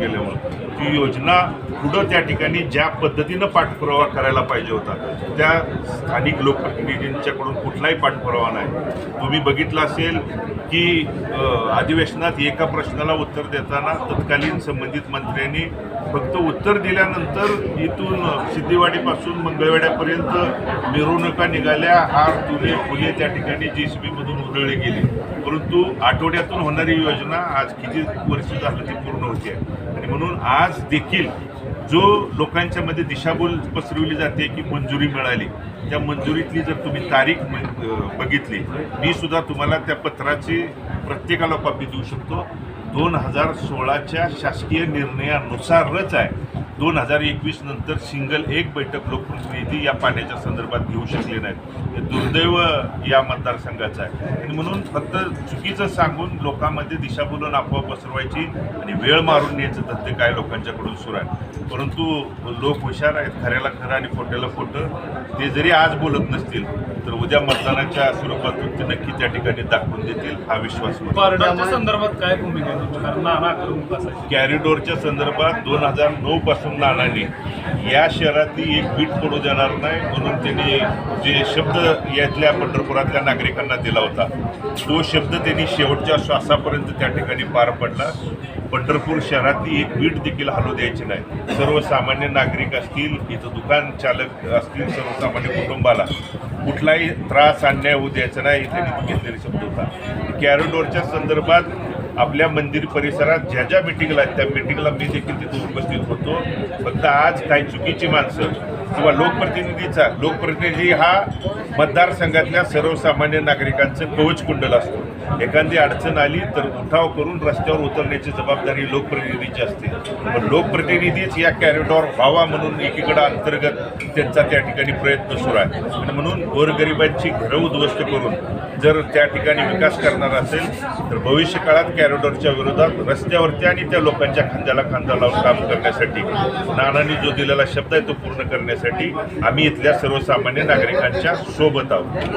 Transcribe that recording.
गेल्यामुळं ती योजना पुढं त्या ठिकाणी ज्या पद्धतीनं पाठपुरावा करायला पाहिजे होता त्या स्थानिक लोकप्रतिनिधींच्याकडून कुठलाही पाठपुरावा नाही. तुम्ही बघितलं असेल की अधिवेशनात एका प्रश्नाला उत्तर देताना तत्कालीन संबंधित मंत्र्यांनी फक्त उत्तर दिल्यानंतर इथून सिद्धीवाडीपासून मंगळवेड्यापर्यंत मिरवणुका निघाल्या हार तुले फुले त्या ठिकाणी जे सी बीमधून उधळली गेली. परंतु आठवड्यातून होणारी योजना आज किती वर्ष झालं ती पूर्ण आहे आणि म्हणून आज देखील जो लोकांच्या मध्ये दिशाभूल पसरवली जाते की मंजुरी मिळाली त्या मंजुरीतली जर तुम्ही तारीख बघितली मी सुद्धा तुम्हाला त्या पत्राची प्रत्येकाला कॉपी देऊ शकतो. दोन हजार सोळाच्या शासकीय निर्णयानुसारच आहे. दोन हजार एकवीस नंतर सिंगल एक बैठक लोकप्रतिनिधी या पाण्याच्या संदर्भात घेऊ शकले नाहीत. हे दुर्दैव या मतदारसंघाचं आहे. आणि म्हणून फक्त चुकीचं सांगून लोकांमध्ये दिशाभूलन अफवा पसरवायची आणि वेळ मारून न्यायचं धंदे काय लोकांच्याकडून सुरू आहे. परंतु लोक हुशार आहेत खऱ्याला खरं आणि खोट्याला खोटं. ते जरी आज बोलत नसतील तर उद्या मतदानाच्या स्वरूपातून ते नक्की त्या ठिकाणी दाखवून देतील हा विश्वास संदर्भात काय भूमिका कॅरिडोरच्या संदर्भात दोन हजार नऊ पासून नानांनी या शहरातली एक बीट पडू देणार नाही म्हणून त्यांनी जे शब्द यातल्या पंढरपुरातल्या नागरिकांना दिला होता तो शब्द त्यांनी शेवटच्या श्वासापर्यंत त्या ठिकाणी पार पडला. पंढरपूर शहरातली एक बीट देखील हलू द्यायची नाही. सर्वसामान्य नागरिक असतील इथं दुकान चालक असतील सर्वसामान्य कुटुंबाला कुठलाही त्रास अन्याय होऊ द्यायचा नाही त्यांनी घेतलेले शब्द होता कॅरिडोरच्या संदर्भात आपल्या मंदिर परिसरात ज्या ज्या मिटिंगला आहेत त्या मिटिंगला मी देखील तिथे उपस्थित होतो. फक्त आज काही चुकीची माणसं किंवा लोकप्रतिनिधीचा लोकप्रतिनिधी हा मतदारसंघातल्या सर्वसामान्य नागरिकांचं कवच कुंडल असतो. एखादी अडचण आली तर उठाव करून रस्त्यावर उतरण्याची जबाबदारी लोकप्रतिनिधीची असते. पण लोकप्रतिनिधीच या कॅरिडॉर व्हावा म्हणून एकीकडं अंतर्गत त्यांचा त्या ठिकाणी प्रयत्न सुरू आहे. आणि म्हणून गोरगरिबांची घरं उद्ध्वस्त करून जर त्या ठिकाणी विकास करणार असेल तर भविष्य काळात कॅरिडॉरच्या विरोधात रस्त्यावरती आणि त्या लोकांच्या खांद्याला खांदा लावून काम करण्यासाठी नानांनी जो दिलेला शब्द आहे तो पूर्ण करण्यासाठी आम्ही इथल्या सर्वसामान्य नागरिकांच्या सोबत आहोत.